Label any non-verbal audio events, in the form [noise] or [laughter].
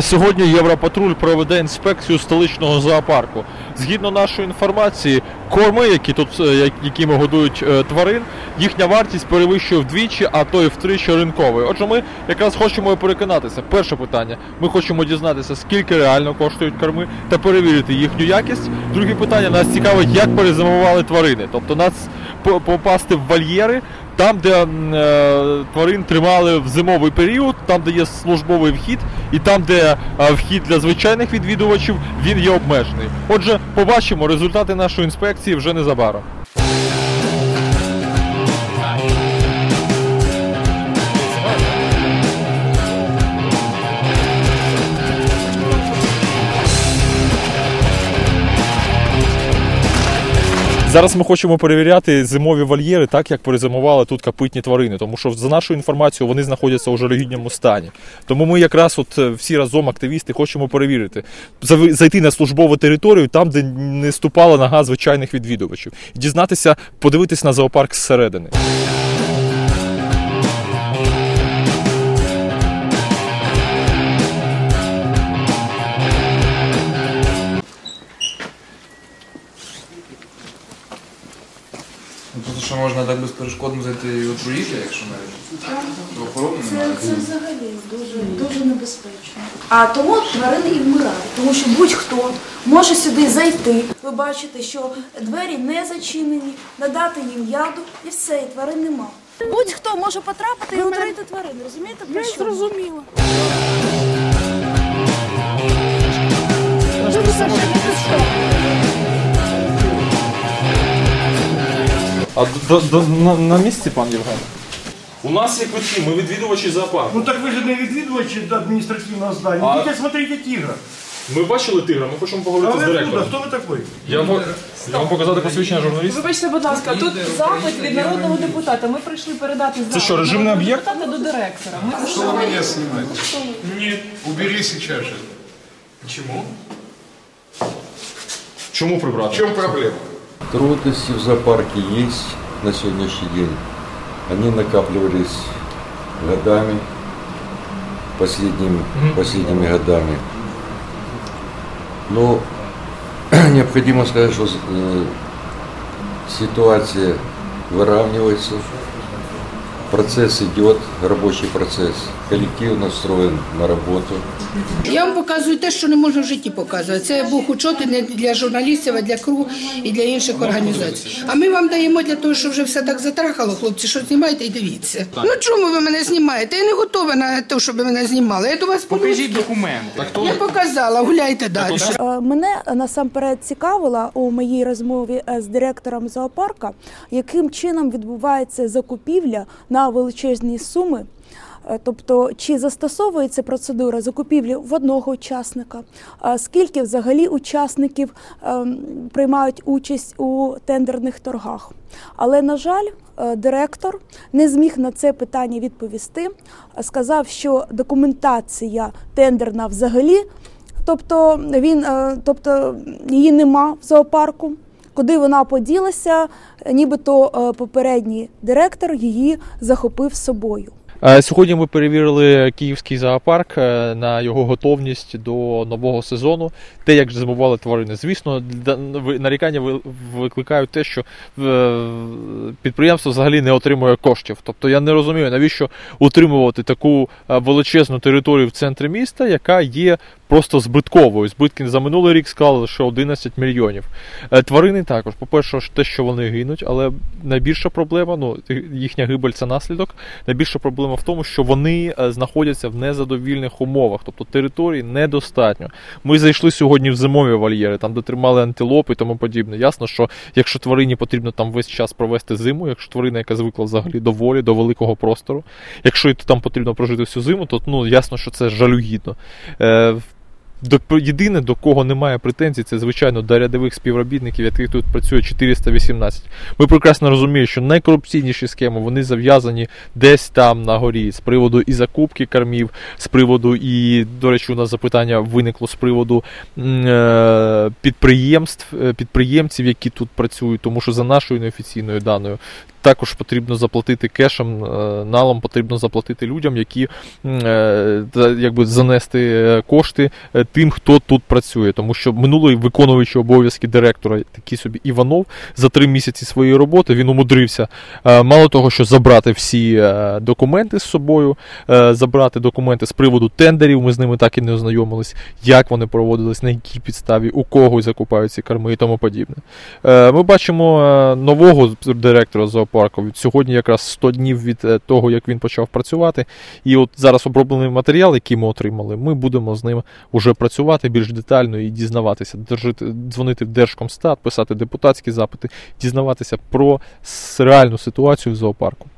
Сьогодні Європатруль проведе інспекцію столичного зоопарку. Згідно нашої інформації, корми, які тут е, якими годують е, тварин, їхня вартість перевищує вдвічі, а то й втричі ринкової. Отже, ми якраз хочемо переконатися. Перше питання: ми хочемо дізнатися, скільки реально коштують корми, та перевірити їхню якість. Друге питання нас цікавить, як перезимували тварини. Тобто нас по- попасти в вольєри. Там, де е, тварин тримали в зимовий період, там, де є службовий вхід, і там, де е, вхід для звичайних відвідувачів, він є обмежений. Отже, побачимо результати нашої інспекції вже незабаром. Зараз ми хочемо перевіряти зимові вольєри, так як перезимували тут капитні тварини, тому що за нашою інформацією вони знаходяться у жалюгідному стані. Тому ми якраз от е, всі разом активісти хочемо перевірити, зайти на службову територію, там, де не ступала нога звичайних відвідувачів, дізнатися, подивитись на зоопарк зсередини. Ну, Просто що можна так безперешкодно зайти і отруїти, якщо навіть то охорони Це, немає. це взагалі дуже, дуже небезпечно. А тому тварини і вмирають, тому що будь-хто може сюди зайти. Ви бачите, що двері не зачинені, надати їм яду і все, і тварин нема. Будь-хто може потрапити і отруїти тварин, розумієте? Про що? зрозуміло. А на, на місці, пан Євген? У нас є квитки, ми відвідувачі зоопарку. Ну так ви ж не відвідувачі до адміністративного здання. А- Идите смотрите тигра. Ми бачили тигра, ми хочемо А поговорити ви з откуда? директором. Хто ви такий? Я, вам- я вам показати посвідчення журналіста. Вибачте, будь ласка, тут запит від народного депутата. Ми прийшли передати запит що, режимний народного об'єкт? депутата до директора. Ми Что вы меня снимаете? Нет. Убери сейчас же. Чому? Чому В прибрати? чем проблема? Трудности в зоопарке есть на сегодняшний день. Они накапливались годами, последними, последними годами. Но [clears throat] необходимо сказать, что э, ситуация выравнивается, процесс идет, рабочий процесс. Коллектив настроен на работу. Я вам показую те, що не можна в житті показувати. Це був учоти не для журналістів, а для КРУ і для інших організацій. А ми вам даємо для того, щоб вже все так затрахало, хлопці, що знімайте і дивіться. Ну чому ви мене знімаєте? Я не готова на те, щоб ви мене знімали. Я до вас Покажіть документи. Я показала, гуляйте далі. Е, Мене насамперед цікавило у моїй розмові е, з директором зоопарка, яким чином відбувається закупівля на величезні суми. Е, Тобто, чи застосовується процедура закупівлі в одного учасника? Скільки взагалі учасників ем, приймають участь у тендерних торгах? Але на жаль, е, директор не зміг на це питання відповісти. Е, Сказав, що документація тендерна взагалі Тобто він, е, тобто її нема в зоопарку. Куди вона поділася, нібито е, попередній директор її захопив собою. Е, Сьогодні ми перевірили київський зоопарк е, на його готовність до нового сезону, те, як зимували тварини. Звісно, нарікання викликають те, що підприємство взагалі не отримує коштів. Тобто я не розумію, навіщо утримувати таку величезну територію в центрі міста, яка є просто збитковою. Збитки за минулий рік склали лише 11 мільйонів. Е, Тварини також, по-перше, те, що вони гинуть, але найбільша проблема, ну їхня гибель це наслідок. Найбільша проблема в тому, що вони е, знаходяться в незадовільних умовах, тобто території недостатньо. Ми зайшли сьогодні в зимові вольєри, там де тримали антилопи і тому подібне. Ясно, що якщо тварині потрібно там весь час провести зиму, якщо тварина, яка звикла взагалі до волі, до великого простору, якщо там потрібно прожити всю зиму, то ну ясно, що це жалюгідно. Е, до, єдине, до кого немає претензій, це звичайно до рядових співробітників, яких тут працює 418. Ми прекрасно розуміємо, що найкорупційніші схеми вони зав'язані десь там на горі з приводу і закупки кормів, з приводу, і, до речі, у нас запитання виникло з приводу е, підприємств, е, підприємців, які тут працюють, тому що за нашою неофіційною даною також потрібно заплатити кешем, е, налом потрібно заплатити людям, які е, якби занести е, кошти тим, хто тут працює. Тому що минулий виконуючий обов'язки директора, такий собі Іванов, за три місяці своєї роботи він умудрився мало того, що забрати всі документи з собою, забрати документи з приводу тендерів. Ми з ними так і не ознайомились, як вони проводились, на якій підставі, у кого закупають ці карми і тому подібне. Ми бачимо нового директора зоопарку. Від Сьогодні якраз 100 днів від е, того, як він почав працювати. І от зараз оброблений матеріал, який ми отримали, ми будемо з ним уже працювати більш детально і дізнаватися, держити, дзвонити в Держкомстат, писати депутатські запити, дізнаватися про реальну ситуацію в зоопарку.